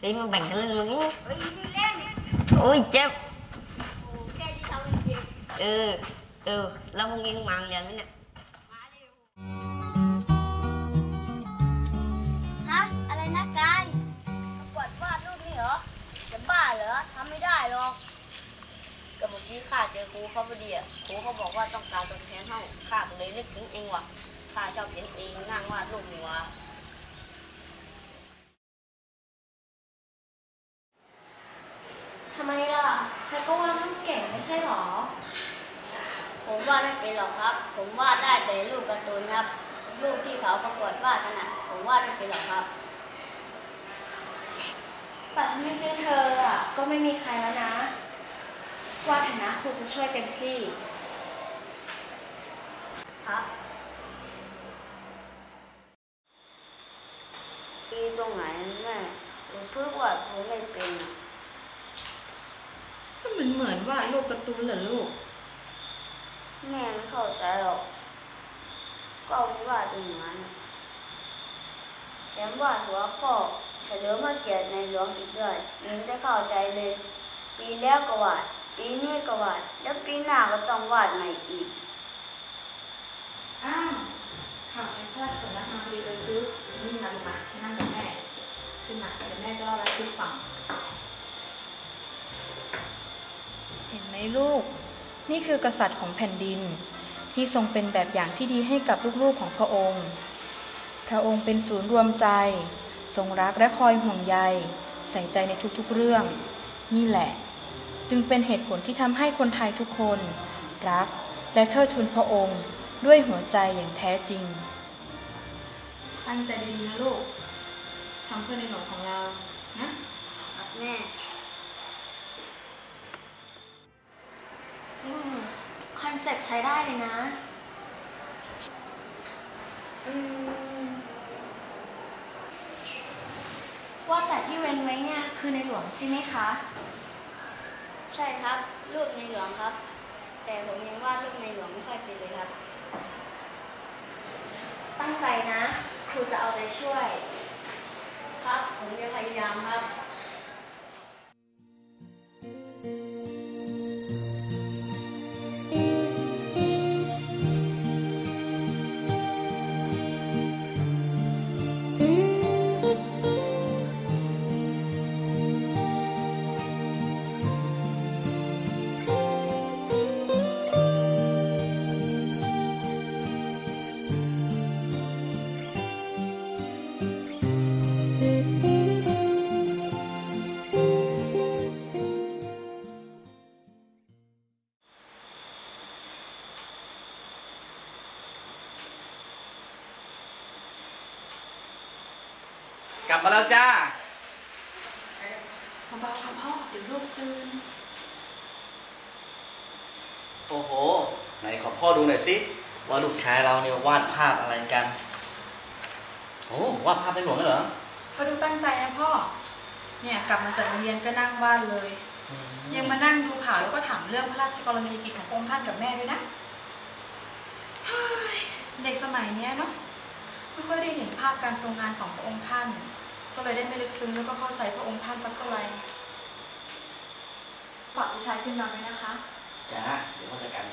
ตีมาแบ่งกันเล่นมั้งเฮ้ยนี่เล่นโอ้ยเจ็บโอ้แค่ที่ทำจริงเออเออแล้วพรุ่งนี้ต้องมาโรงเหมเนี่ยมาดิฮะอะไรนะกายประกวดวาดรูปนี่เหรอจะบ้าเหรอทำไม่ได้หรอกก็เมื่อกี้ข้าเจอครูเขาพอดีอะครูเขาบอกว่าต้องการตัวแทนห้องข้าเลยนึกถึงเองว่ะข้าชอบเห็นเองนั่งวาดรูปนี่วะ ทำไมล่ะเธอก็วาดรูปเก่งไม่ใช่หรอ ผมวา ดไม่เป็นหรอกครับ ผมวาดได้แต่รูปการ์ตูนครับ รูปที่เขาประกวดวาดกันน่ะผมวาดไม่เป็นหรอกครับ แต่ถ้าไม่ใช่เธออะก็ไม่มีใครแล้วนะวาฐานะครูจะช่วยเต็มที่ ครับดีตรงไหนแม่ผมเพิ่งวาดผมไม่เป็นน่ะก็เหมือนเหมือนวาดรูปการ์ตูนเหรอลูก แม่ไม่เข้าใจหรอกก็วาดเป็นอย่างนั้นน่ะแถมวาดหัวข้อเฉลิมพระเกียรติในหลวงอีกด้วยยังจะเข้าใจเลย ปีแล้วก็วาด ปีนี้ก็วาด แล้วปีหน้าก็ต้องวาดใหม่อีก อ้าวข่าวในพระราชสำนักมาพอดีเลยคือนี่มาลูกมานั่งกับแม่ขึ้นมาเดี๋ยวแม่จะเล่าอะไรให้ฟัง เห็นไหมลูก นี่คือกษัตริย์ของแผ่นดิน ที่ทรงเป็นแบบอย่างที่ดีให้กับลูกๆของพระองค์ พระองค์เป็นศูนย์รวมใจ ทรงรักและคอยห่วงใย ใส่ใจในทุกๆเรื่อง นี่แหละ จึงเป็นเหตุผลที่ทำให้คนไทยทุกคน รักและเทิดทูนพระองค์ด้วยหัวใจอย่างแท้จริง ตั้งใจดีๆนะลูกทำเพื่อในหลวงของเรา นะครับแม่ อนเซ็ปต์ใช้ได้เลยนะ อืม ว่าแต่ที่เว้นไว้เนี่ย คือในหลวงใช่ไหมคะ ใช่ครับ รูปในหลวงครับ แต่ผมยังวาดรูปในหลวงไม่ค่อยเป็นเลยครับ ตั้งใจนะ ครูจะเอาใจช่วย ครับ ผมจะพยายามครับ บมาแล้วจ้าเบาๆค่ะพ่อเดี๋ยวลูกตื่นโอ้โห ไหนขอพ่อดูหน่อยสิว่าลูกชายเราเนี่ยวาดภาพอะไรกัน โอ้วาดภาพในหลวงเลยเหรอเขาดูตั้งใจนะพ่อ เนี่ยกลับมาจากโรงเรียนก็นั่งวาดเลย ยังมานั่งดูข่าวแล้วก็ถามเรื่องพระราชกรณียกิจของพระองค์ท่านกับแม่ด้วยนะเฮ้ยเด็กสมัยเนี้ยเนาะไม่ค่อยได้เห็นภาพการทรงงานของพระองค์ท่าน ก็เลยได้ไม่ลึกซึ้งแล้วก็เข้าใจพระองค์ท่านสักเท่าไหร่ฝากวิชาขึ้นมาไว้นะคะจ้าเดี๋ยวพ่อจัดการ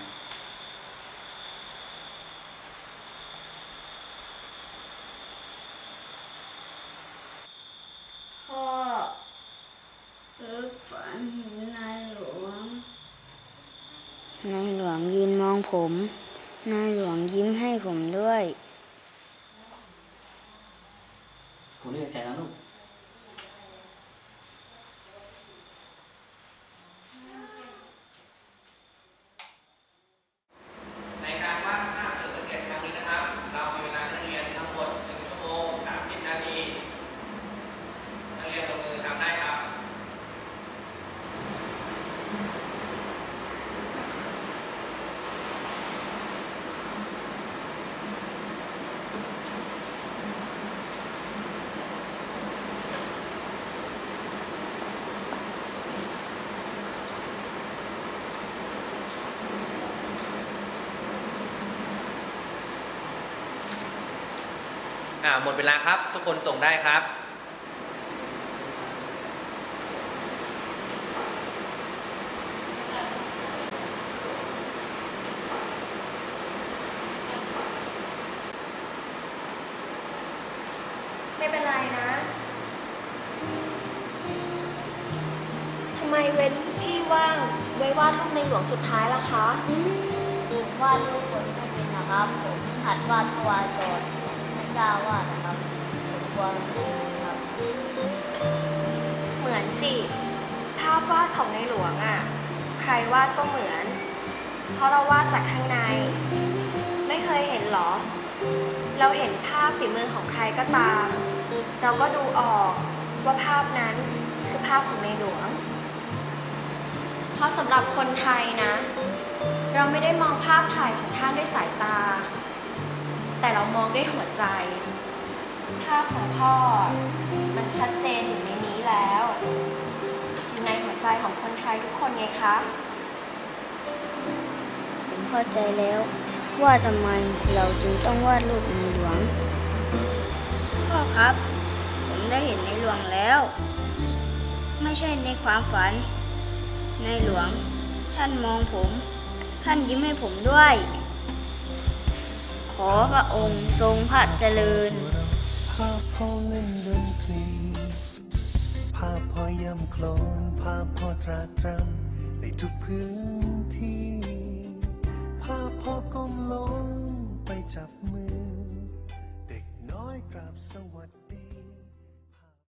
พ่อเอิกฝันเห็นนายหลวง นายหลวงยืนมองผม นายหลวงยิ้มให้ผมด้วย คุณนี่ใจน อ่าหมดเวลาครับ ทุกคนส่งได้ครับไม่เป็นไรนะทำไมเว้นที่ว่างไว้วาดรูปในหลวงสุดท้ายล่ะคะ วาดรูปคนไม่เป็นนะครับ ผมหัดวาดเมื่วานก่อน กล้าวาดนะครับผมกลัวมันไม่ครับ เหมือนสิ ภาพวาดของในหลวงอะ่ะ ใครวาดก็เหมือน เพราะเราวาดจากข้างใน ไม่เคยเห็นหรอ เราเห็นภาพฝีมือของใครก็ตาม เราก็ดูออกว่าภาพนั้นคือภาพของในหลวง เพราะสำหรับคนไทยนะ เราไม่ได้มองภาพถ่ายของท่านด้วยสายตา แต่เรามองด้วยหัวใจ ภาพของพ่อ มันชัดเจนอยู่ในนี้แล้ว อยู่ในหัวใจของคนไทยทุกคนไงคะผมเข้าใจแล้วว่าทำไมเราจึงต้องวาดรูปในหลวง พ่อครับ ผมได้เห็นในหลวงแล้ว ไม่ใช่ในความฝัน ในหลวง ท่านมองผม ท่านยิ้มให้ผมด้วย ขอพระองค์ทรงพระเจริญ ภาพพ่อเล่นดนตรี ภาพพ่อย่ำโคลน ภาพพ่อตราตรำในทุกพื้นที่ ภาพพ่อก้มลงไปจับมือ เด็กน้อยกราบสวัสดี